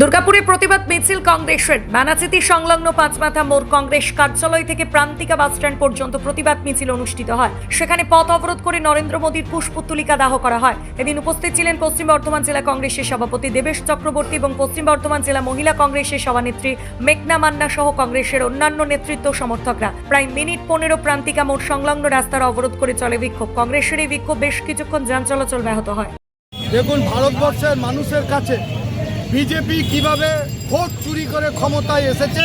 দুর্গাপুরে প্রতিবাদ মিছিল কংগ্রেসের। বানাচিতি সংলগ্ন পাঁচমাথা মোড় কংগ্রেস কার্যালয় থেকে প্রান্তিকা বাসস্ট্যান্ড পর্যন্ত প্রতিবাদ মিছিল অনুষ্ঠিত হয়। সেখানে পথ অবরোধ করে নরেন্দ্র মোদীর পুষ্পতুলিকা দাহ করা হয়। এদিন উপস্থিত ছিলেন পশ্চিম বর্ধমান জেলা কংগ্রেসের সভাপতি দেবেশ চক্রবর্তী এবং পশ্চিম বর্ধমান জেলা মহিলা কংগ্রেসের সভানেত্রী মেঘনা মান্না সহ কংগ্রেসের অন্যান্য নেতৃত্ব সমর্থকরা। প্রায় মিনিট পনেরো প্রান্তিকা মোড় সংলগ্ন রাস্তার অবরোধ করে চলে বিক্ষোভ। কংগ্রেসের এই বিক্ষোভ বেশ কিছুক্ষণ যান চলাচল ব্যাহত হয়। দেখুন, ভারতবর্ষের মানুষের কাছে বিজেপি কীভাবে ভোট চুরি করে ক্ষমতায় এসেছে?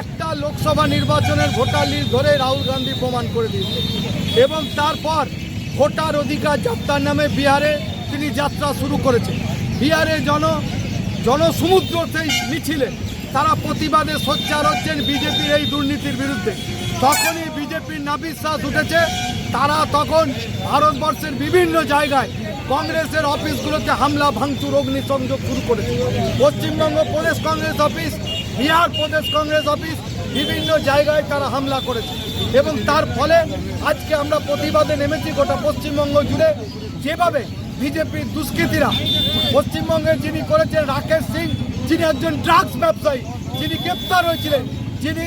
একটা লোকসভা নির্বাচনের ভোটার লিস্ট ধরে রাহুল গান্ধী প্রমাণ করে দিয়েছে। এবং তারপর ভোটার অধিকার যাত্রার নামে বিহারে তিনি যাত্রা শুরু করেছেন। বিহারে জন জনসমুদ্র সেই মিছিলে তারা প্রতিবাদে সোচ্চার হচ্ছেন বিজেপির এই দুর্নীতির বিরুদ্ধে। তখনই বিজেপির নাবিশ্বাস উঠেছে, তারা তখন ভারতবর্ষের বিভিন্ন জায়গায় কংগ্রেসের অফিসগুলোতে হামলা, ভাঙচুর, অগ্নিসংযোগ শুরু করেছে। পশ্চিমবঙ্গ প্রদেশ কংগ্রেস অফিস, বিহার প্রদেশ কংগ্রেস অফিস, বিভিন্ন জায়গায় তারা হামলা করেছে। এবং তার ফলে আজকে আমরা প্রতিবাদে নেমেছি গোটা পশ্চিমবঙ্গ জুড়ে। যেভাবে বিজেপির দুষ্কৃতীরা পশ্চিমবঙ্গে যিনি করেছেন রাকেশ সিং, যিনি একজন ড্রাগস ব্যবসায়ী, যিনি গ্রেপ্তার হয়েছিলেন, যিনি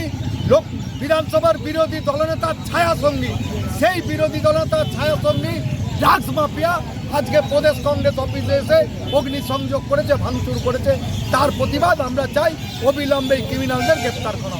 লোক বিধানসভার বিরোধী দলনেতার ছায়া সঙ্গী সেই বিরোধী দলনেতার ছায়া সঙ্গী ড্রাগস মাফিয়া আজকে প্রদেশ কংগ্রেস অফিসে এসে অগ্নিসংযোগ করেছে, ভাঙচুর করেছে তার প্রতিবাদ আমরা চাই, অবিলম্বে ক্রিমিনালদের গ্রেপ্তার করা।